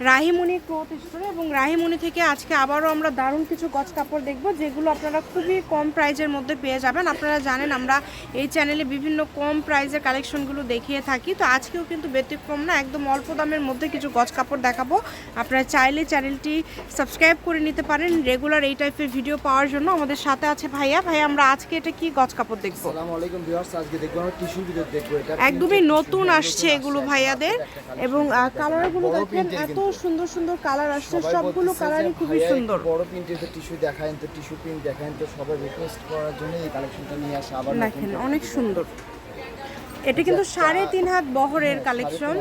Rahimoni cloth স্টোরে এবং রাহিমণি থেকে আজকে আবারও আমরা দারুণ কিছু গজ কাপড় দেখব যেগুলো আপনারা খুবই কম প্রাইজের মধ্যে পেয়ে যাবেন। আপনারা জানেন আমরা এই চ্যানেলে বিভিন্ন কম প্রাইজের কালেকশনগুলো দেখিয়ে থাকি। তো আজকেও কিন্তু ব্যতিক্রম না একদম অল্প দামের মধ্যে কিছু গজ কাপড় দেখাবো। আপনারা চাইলে চ্যানেলটি সাবস্ক্রাইব করে নিতে পারেন। রেগুলার এই টাইপের ভিডিও পাওয়ার জন্য আমাদের সাথে আছে ভাইয়া। ভাইয়া আমরা আজকে এটা কি গজ কাপড় দেখব? একদমই নতুন আসছে এগুলো ভাইয়াদের। এবং কালারগুলো দেখেন এত সুন্দর সুন্দর কালার আসছে সবগুলো কালারই খুবই সুন্দর। বড় প্রিন্টের তো টিস্যু দেখায় তো টিস্যু প্রিন্ট দেখায় তো সবাই রিকোয়েস্ট করার জন্য এই কালেকশনটা নিয়ে আসা আবার দেখেন অনেক সুন্দর। এটা কিন্তু সাড়ে তিন হাত বহরের কালেকশন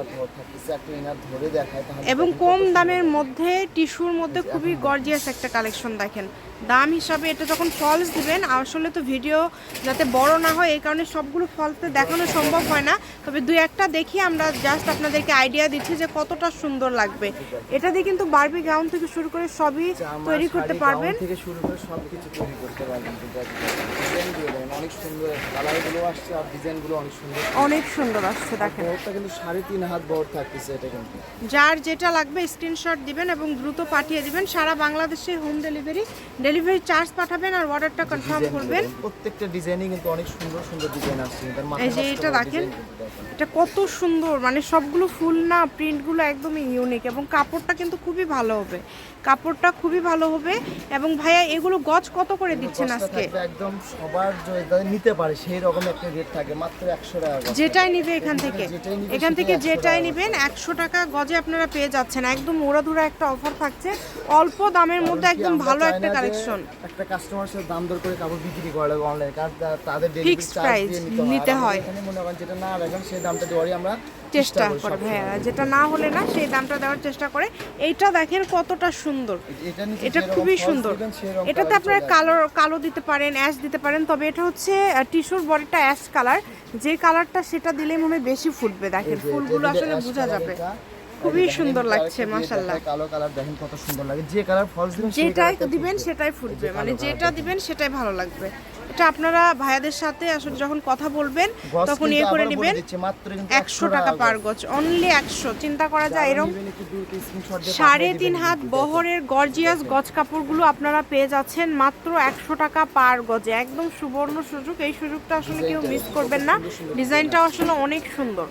দেখায় তাহলে এবং কম দামের মধ্যে টিস্যুর মধ্যে খুবই গর্জিয়াস একটা কালেকশন দেখেন। দাম হিসাবে এটা যখন ফলস দিবেন আসলে তো ভিডিও যাতে বড় না হয় এই কারণে সবগুলো ফলসে দেখানো সম্ভব হয় না। তবে দুই একটা দেখি আমরা জাস্ট আপনাদেরকে আইডিয়া দিচ্ছি যে কতটা সুন্দর লাগবে। এটা দিয়ে কিন্তু বারবি গাউন থেকে শুরু করে সবই তৈরি করতে পারবেন। গাউন থেকে শুরু করে সবকিছু তৈরি করতে পারবেন কিন্তু ডিজাইন দিয়ে দেবেন অনেক সুন্দর কালারগুলো আসছে আর ডিজাইনগুলো অনেক সুন্দর। অনেক সুন্দর আসছে দেখেন। কিন্তু সাড়ে তিন হাত বহর থাকতেছে এটা কিন্তু। যার যেটা লাগবে স্ক্রিনশট দিবেন এবং দ্রুত পাঠিয়ে দিবেন। সারা বাংলাদেশে হোম ডেলিভারি ডেলিভারি চার্জ পাঠাবেন আর অর্ডারটা কনফার্ম করবেন। প্রত্যেকটা ডিজাইনই কিন্তু অনেক সুন্দর সুন্দর ডিজাইন আসছে এই যে এটা দেখেন। এটা কত সুন্দর মানে সবগুলো ফুল না প্রিন্টগুলো একদমই ইউনিক এবং কাপড়টা কিন্তু খুবই ভালো হবে। কাপড়টা খুবই ভালো হবে এবং ভাইয়া এগুলো গজ কত করে দিচ্ছেন আজকে? একদম সবার নিতে পারে সেই রকম একটা রেট থাকে মাত্র একশো টাকা যেটাই নিবে এখান থেকে। এখান থেকে যেটাই নেবেন একশো টাকা গজে আপনারা পেয়ে যাচ্ছেন। একদম ওড়াধুরা একটা অফার থাকছে। অল্প দামের মধ্যে একদম ভালো একটা না যে কালেকশন একটা কাস্টমার সাথে দাম দর করে কাপড় বিক্রি করা লাগে অনলাইনে কারণ তাদের ডেলিভারি চার্জ নিতে হয়। হয়। এখানে মনে করেন যেটা না রাখেন সেই দামটা দেওয়ারই আমরা চেষ্টা করে সবসময়। যেটা না হলে না সেই দামটা দেওয়ার চেষ্টা করে। এইটা দেখেন কতটা সুন্দর। এটা খুবই সুন্দর। এটাতে আপনারা কালো কালো দিতে পারেন অ্যাশ দিতে পারেন তবে এটা হচ্ছে টিস্যুর বডিটা অ্যাশ কালার যে কালারটা সেটা দিলেই মনে হয় বেশি ফুটবে। দেখেন ফুলগুলো আসলে বোঝা যাবে। খুবই সুন্দর লাগছে, মাশাআল্লাহ। কালো কালার দেখেন কত সুন্দর লাগে। যে কালার ফলস দিবেন যেটাই দিবেন সেটাই ফুটবে মানে যেটা দিবেন সেটাই ভালো লাগবে। এটা আপনারা ভাইয়াদের সাথে আসলে যখন কথা বলবেন তখন ইয়ে করে নেবেন একশো টাকা পার গজ অনলি একশো। চিন্তা করা যায় এরকম সাড়ে তিন হাত বহরের গর্জিয়াস গজ কাপড়গুলো আপনারা পেয়ে যাচ্ছেন মাত্র একশো টাকা পার গজে। একদম সুবর্ণ সুযোগ এই সুযোগটা আসলে কেউ মিস করবেন না। ডিজাইনটাও আসলে অনেক সুন্দর।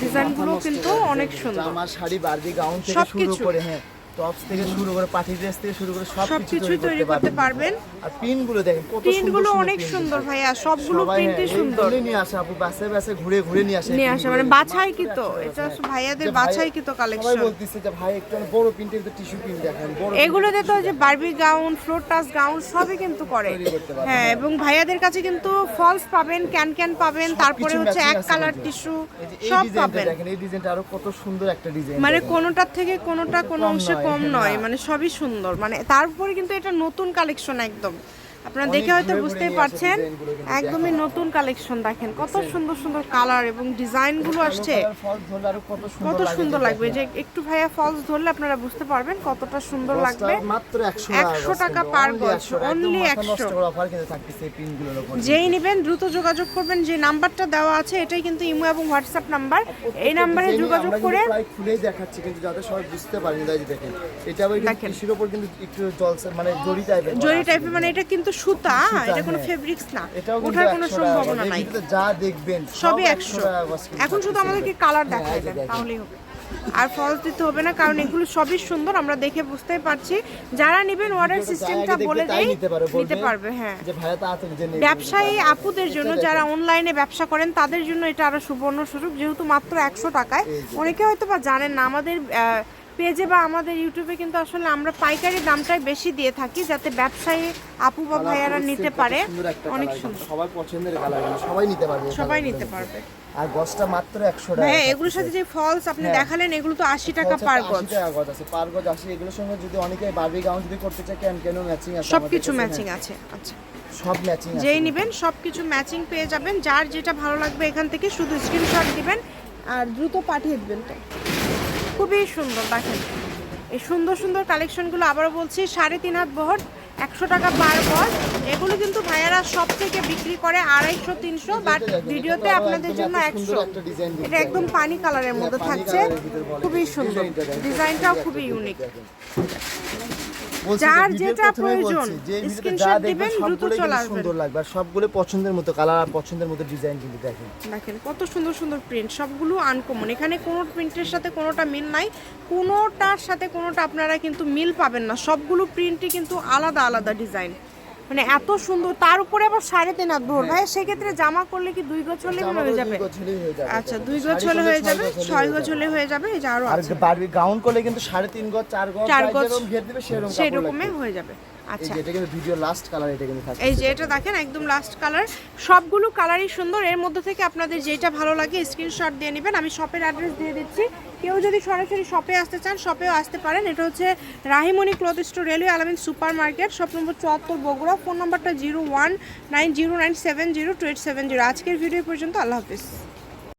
ডিজাইনগুলো কিন্তু অনেক। সুন্দর জামা শাড়ি বারবি গাউন থেকে শুরু। করে হ্যাঁ টপস থেকে শুরু করে পার্টি ড্রেস থেকে শুরু করে সব সবকিছুই তৈরি করতে পারবেন। আর পিনগুলো দেখেন কত অনেক সুন্দর। ভাইয়া সবগুলো প্রিন্টই হ্যাঁ, সুন্দর। নিয়ে আসে আপু বাসে বাসে ঘুরে ঘুরে নিয়ে আসে নিয়ে আসে মানে printগুলো। বাছাইকৃত মাত্র এটা টাকা। ভাইয়াদের ভাই- বাছাইকৃত সবাই কালেকশন বলতেছে যে ভাই একটু বড় প্রিন্টের তো টিস্যু প্রিন্ট দেখেন বড় এগুলোতে তো যে Barbie gown floor touch gown সবই কিন্তু করে। পারবেন, হ্যাঁ এবং ভাইয়াদের কাছে কিন্তু ফলস পাবেন ক্যান ক্যান পাবেন তারপরে হচ্ছে এক কালার। টিস্যু সব পাবেন। দেখেন এই ডিজাইনটা আরও কত সুন্দর একটা ডিজাইন মানে কোনোটার থেকে কোনোটা কোনো অংশে কম হ্যাঁ, নয় মানে সবই সুন্দর। মানে তারপরে কিন্তু এটা নতুন কালেকশন একদম। আপনারা দেখে হয়তো বুঝতেই পারছেন একদমই নতুন কালেকশন দেখেন। কত সুন্দর সুন্দর কালার এবং ডিজাইনগুলো আসছে। কত সুন্দর লাগবে। যে একটু ভাইয়া ফলস ধরলে আপনারা বুঝতে পারবেন কতটা সুন্দর লাগবে। মাত্র 100 100 টাকা only গজ, 100 টাকা, একদম only মাথা নষ্ট 100 করা offer কিন্তু থাকতেছে এই পিনগুলোর উপর। যেই নেবেন দ্রুত যোগাযোগ করবেন। যে নাম্বারটা দেওয়া আছে এটাই কিন্তু ইমো এবং হোয়াটসঅ্যাপ নাম্বার। এই নাম্বারে যোগাযোগ করে খুলেই দেখাচ্ছি কিন্তু যাতে সবাই বুঝতে পারেন দেখেন এটা আবার কৃষির উপর কিন্তু একটু জলসে মানে জরি টাইপের জরি টাইপের মানে এটা কিন্তু সুতা এটা কোনো হ্যাঁ। ফেব্রিক্স না। ওঠার কোনো সম্ভাবনা নাই। যা দেখবেন সবই একশো এখন শুধু আমাদেরকে কালার হ্যাঁ, দেখাই দেন তাহলেই হবে। আর ফলস দিতে হবে না কারণ এগুলো সবই সুন্দর আমরা দেখে বুঝতেই পারছি। যারা নেবেন অর্ডার সিস্টেমটা বলে দেই নিতে পারবে, হ্যাঁ। ব্যবসায়ী আপুদের জন্য যারা অনলাইনে ব্যবসা করেন তাদের জন্য এটা আরও সুবর্ণ সুযোগ যেহেতু মাত্র একশো টাকায়। অনেকে হয়তো বা জানেন না আমাদের পেজে বা আমাদের ইউটিউবে কিন্তু আসলে আমরা পাইকারি দামটাই বেশি দিয়ে থাকি যাতে ব্যবসায়ী আপু বা ভাইয়ারা নিতে পারে। অনেক সুন্দর। সবাই পছন্দের কালার সবাই নিতে পারবে সবাই নিতে পারবে। আর গজটা মাত্র 100 টাকা হ্যাঁ এগুলোর সাথে যে ফলস আপনি হ্যাঁ। দেখালেন এগুলো তো আশি টাকা পার গজ। 80 টাকা গজ আছে পার গজ আসে এগুলোর সঙ্গে যদি অনেকে বারবি গাউন যদি করতে চায় কেন কেন ম্যাচিং আছে সব কিছু ম্যাচিং হ্যাঁ। আছে আচ্ছা। সব ম্যাচিং আছে। যেই নেবেন সব কিছু ম্যাচিং পেয়ে যাবেন। যার যেটা ভালো লাগবে এখান থেকে শুধু স্ক্রিনশট দিবেন আর দ্রুত পাঠিয়ে দিবেন তো। খুবই সুন্দর, দেখেন। এই সুন্দর সুন্দর কালেকশনগুলো আবারও বলছি, সাড়ে তিন হাত বহর, একশো টাকা পার গজ এগুলো কিন্তু ভাইয়ারা সব থেকে বিক্রি করে আড়াইশো, তিনশো বাট ভিডিওতে আপনাদের জন্য একশো। এটা একদম পানি কালারের মধ্যে থাকছে বলে। খুবই সুন্দর। ডিজাইনটাও খুবই ইউনিক যার যেটা প্রয়োজন, দেখবেন দিবেন, দ্রুত চলে আসবে। সুন্দর লাগবে সবগুলো পছন্দের মতো কালার আর পছন্দের মতো ডিজাইন কিন্তু দেখেন। দেখেন কত সুন্দর সুন্দর প্রিন্ট সবগুলো আনকমন এখানে কোনো প্রিন্টের সাথে কোনোটা মিল নাই কোনোটার সাথে কোনোটা আপনারা কিন্তু মিল পাবেন না। সবগুলো প্রিন্টই কিন্তু আলাদা আলাদা ডিজাইন মানে এত সুন্দর তার উপরে আবার সাড়ে তিন হাত ভোর ভাই সেক্ষেত্রে জামা করলে কি দুই গজ হলে হয়ে যাবে? হয়ে। আচ্ছা দুই শাড়ি হলে হয়ে যাবে ছয় যাবে। হলে হয়ে যাবে এই যে আরও আর বারবি গাউন করলে কিন্তু সাড়ে তিন গজ চার গজ চার। যেরকম ঘের দিবে সেরকম লাগবে। হয়ে যাবে। আচ্ছা। এটা কিন্তু ভিডিও লাস্ট কালার এটা কিন্তু এই যে এটা দেখেন একদম লাস্ট কালার সবগুলো কালারই সুন্দর। এর মধ্যে থেকে আপনাদের যেটা ভালো লাগে স্ক্রিনশট দিয়ে নেবেন। আমি শপের অ্যাড্রেস দিয়ে দিচ্ছি। কেউ যদি সরাসরি শপে আসতে চান শপেও আসতে পারেন। এটা হচ্ছে Rahimoni cloth store railway Alamin super market shop number চুয়াত্তর বগুড়া ফোন নম্বরটা zero one nine zero nine seven zero two eight seven zero আজকের ভিডিও পর্যন্ত, আল্লাহ হাফিজ।